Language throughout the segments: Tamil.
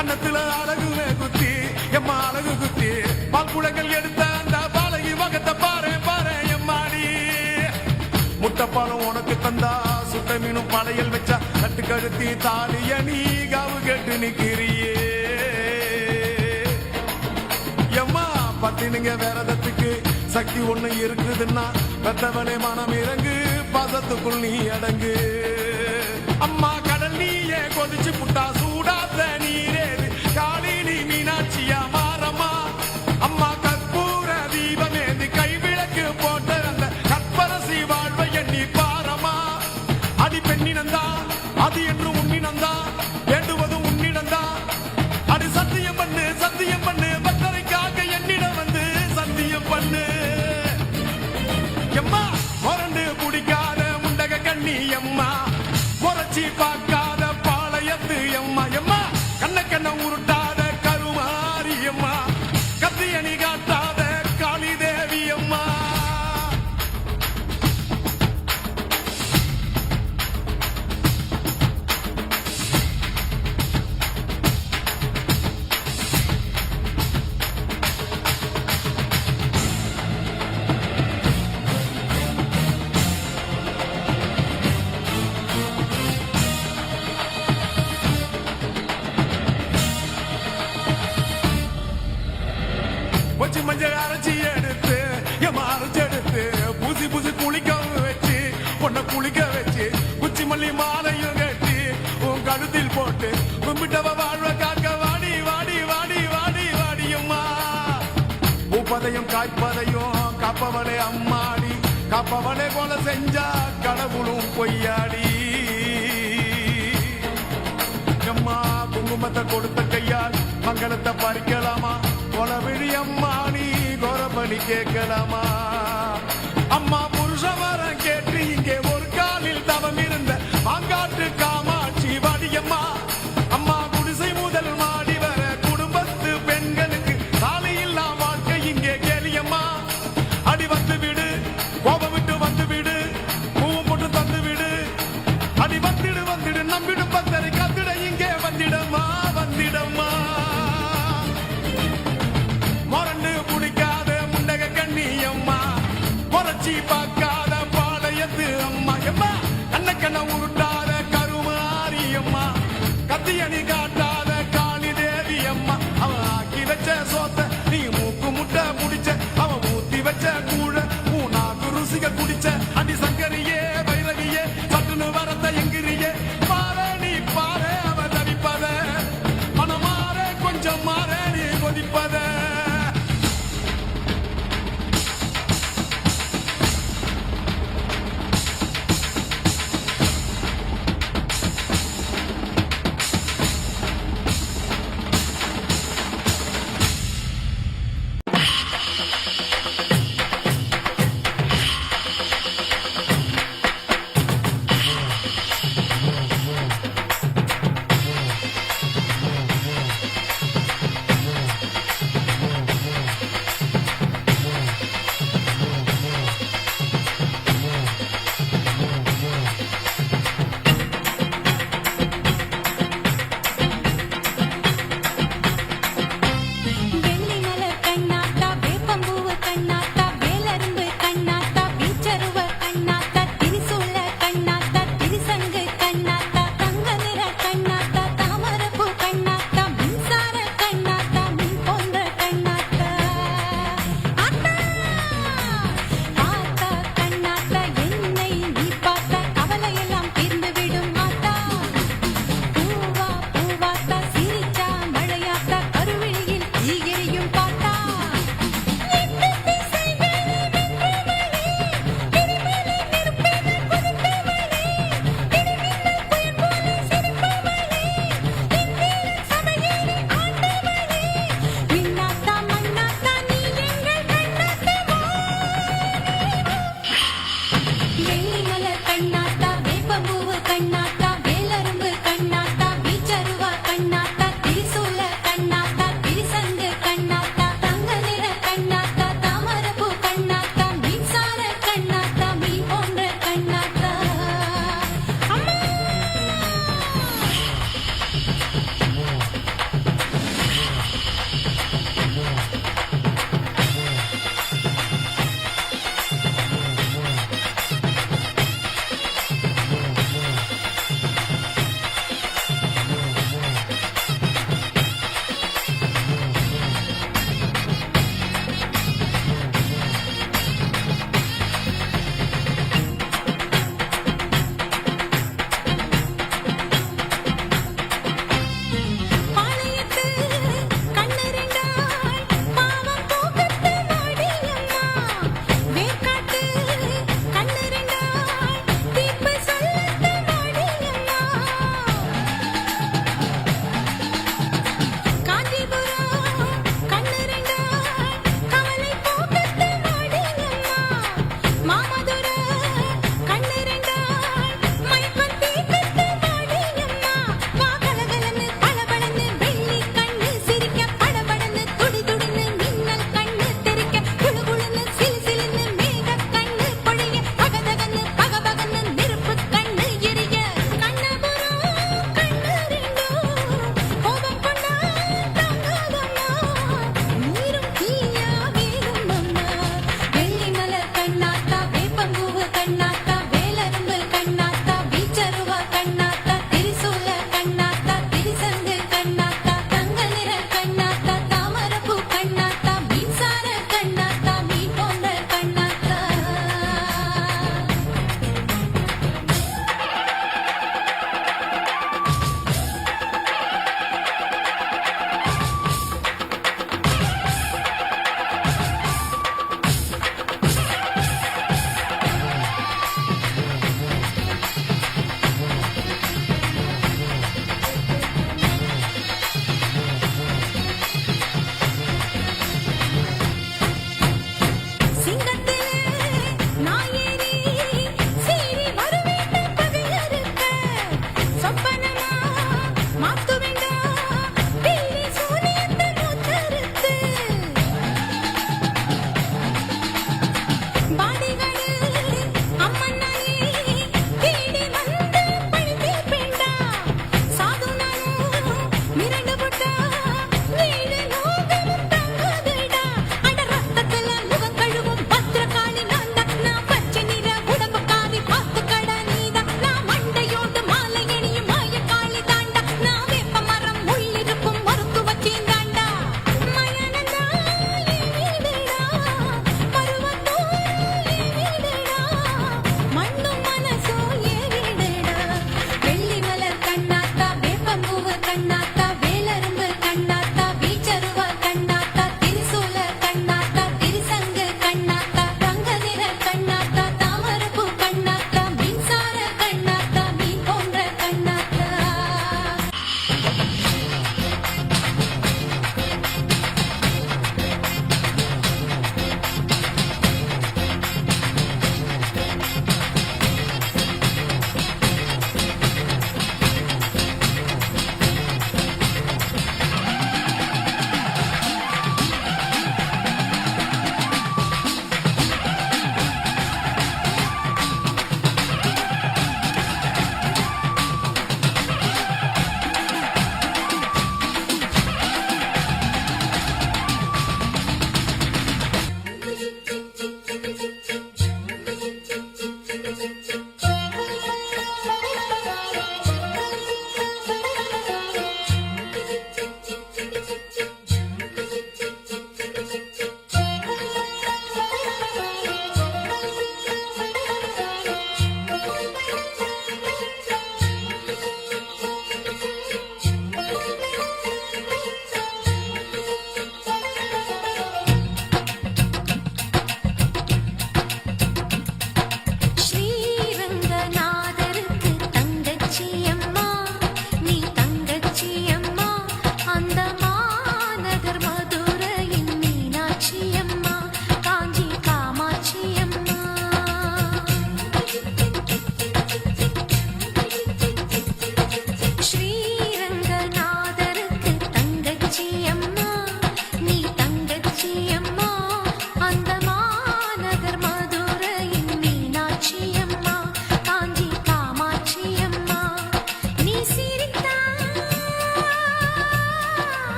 கண்ணத்துல அழகு குத்தி எம்மா அழகு குத்தி பால் குளங்கள் எடுத்த அந்த பாலகி வகத்தை பாரு பாரு எம்மாடி. முட்டைப்பாலும் உனக்கு தந்தா சுட்ட மீனும் பழையல் வச்சா கட்டு கழுத்தி தாலிய நீ காவு கெட்டு நிக்கிறியே. எம்மா பத்தினுங்க விரதத்துக்கு சக்தி ஒண்ணு இருக்குதுன்னா பெத்தவனே மனம் இறங்கு பாசத்துக்குள் நீ அடங்கு. அம்மா கடல் நீயே கொதிச்சு புட்டா சூடாத நீ. Everybody. காப்பதையும் காய்ப்பதையும் காப்பவளே அம்மாடி காப்பவளே போல செஞ்சா கடவுளும் பொய்யாடி. அம்மா குங்குமத்தை கொடுத்த கையால் மங்களத்தை பறிக்கலாமா? கொலவிழி அம்மா நீ கோரபலி கேட்கலாமா? அம்மா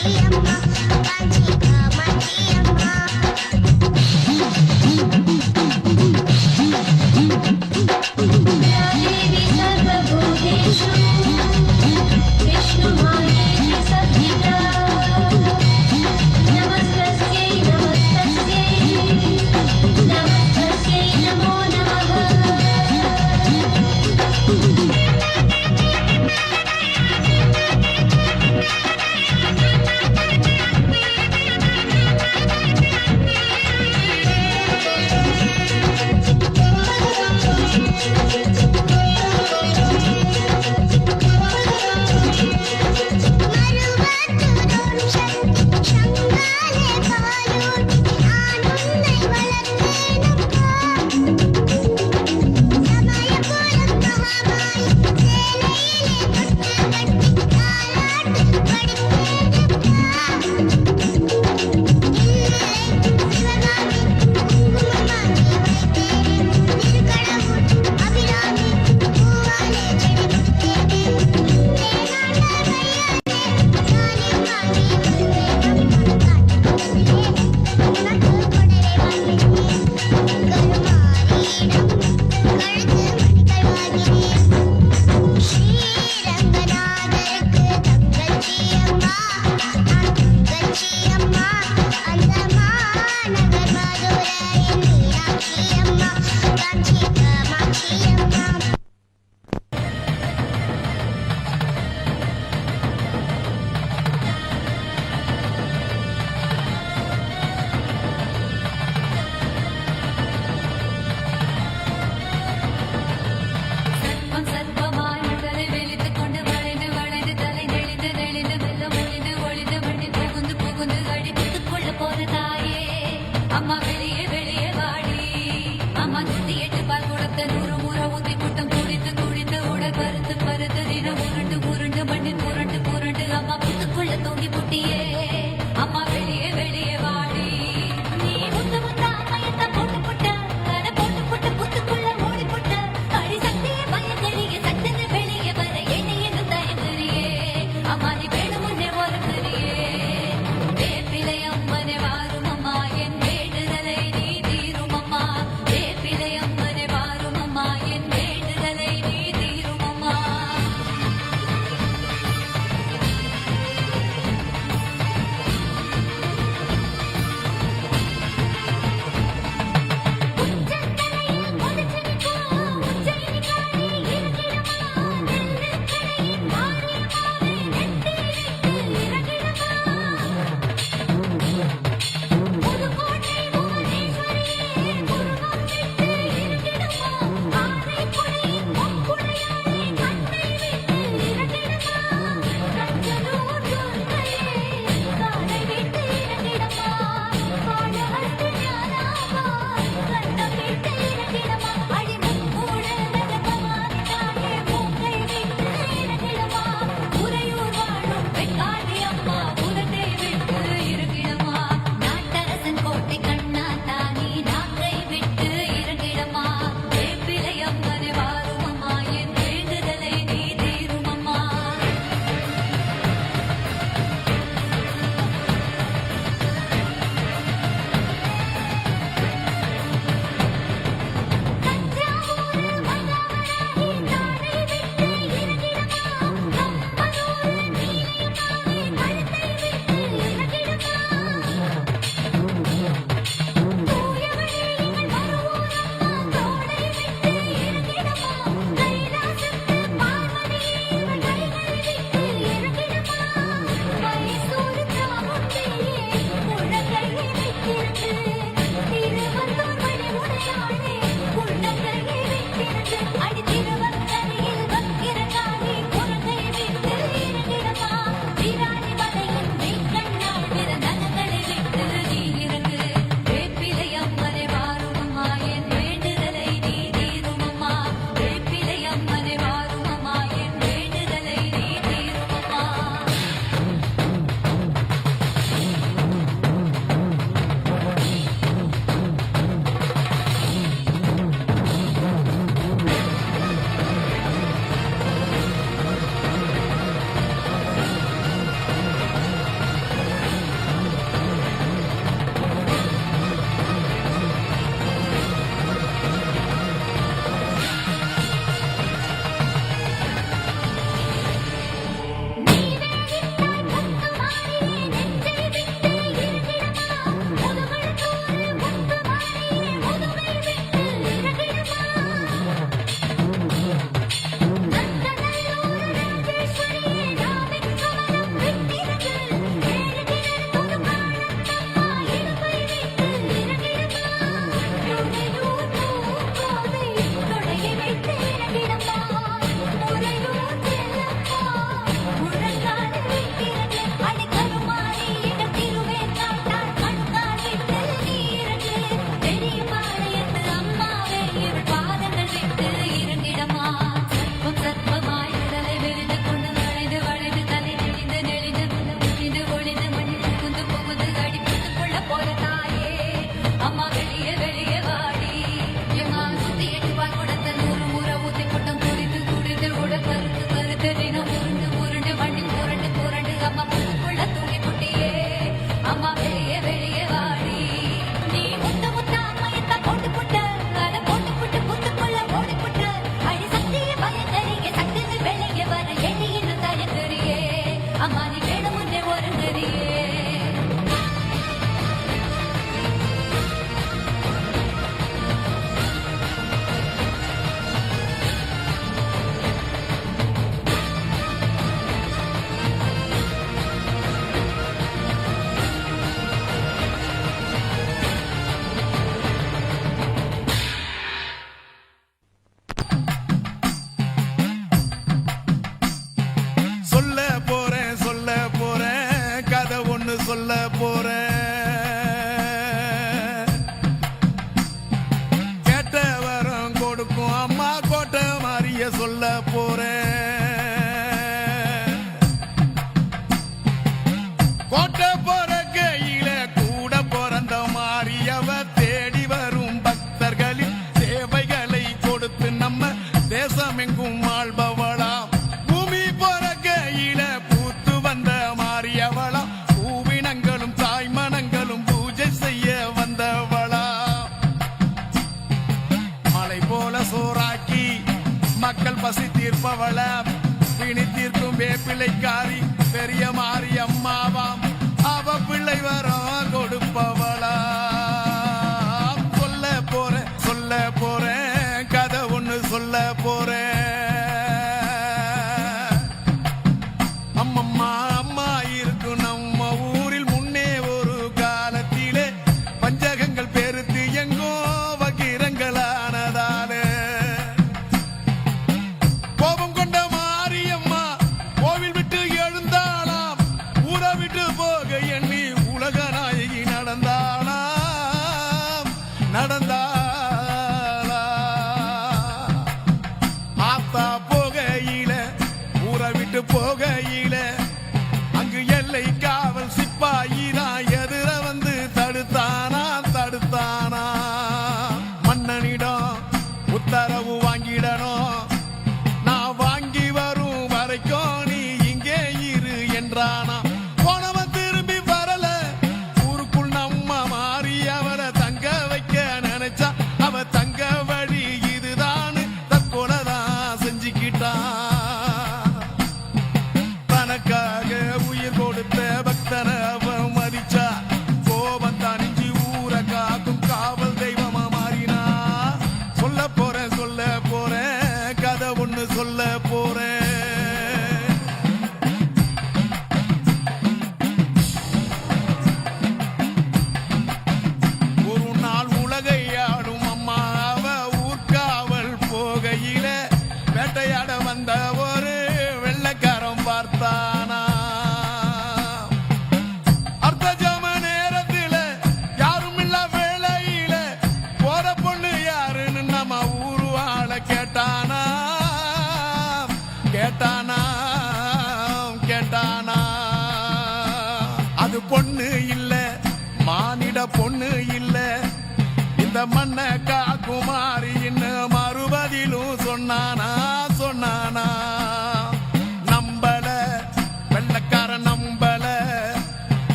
Hey,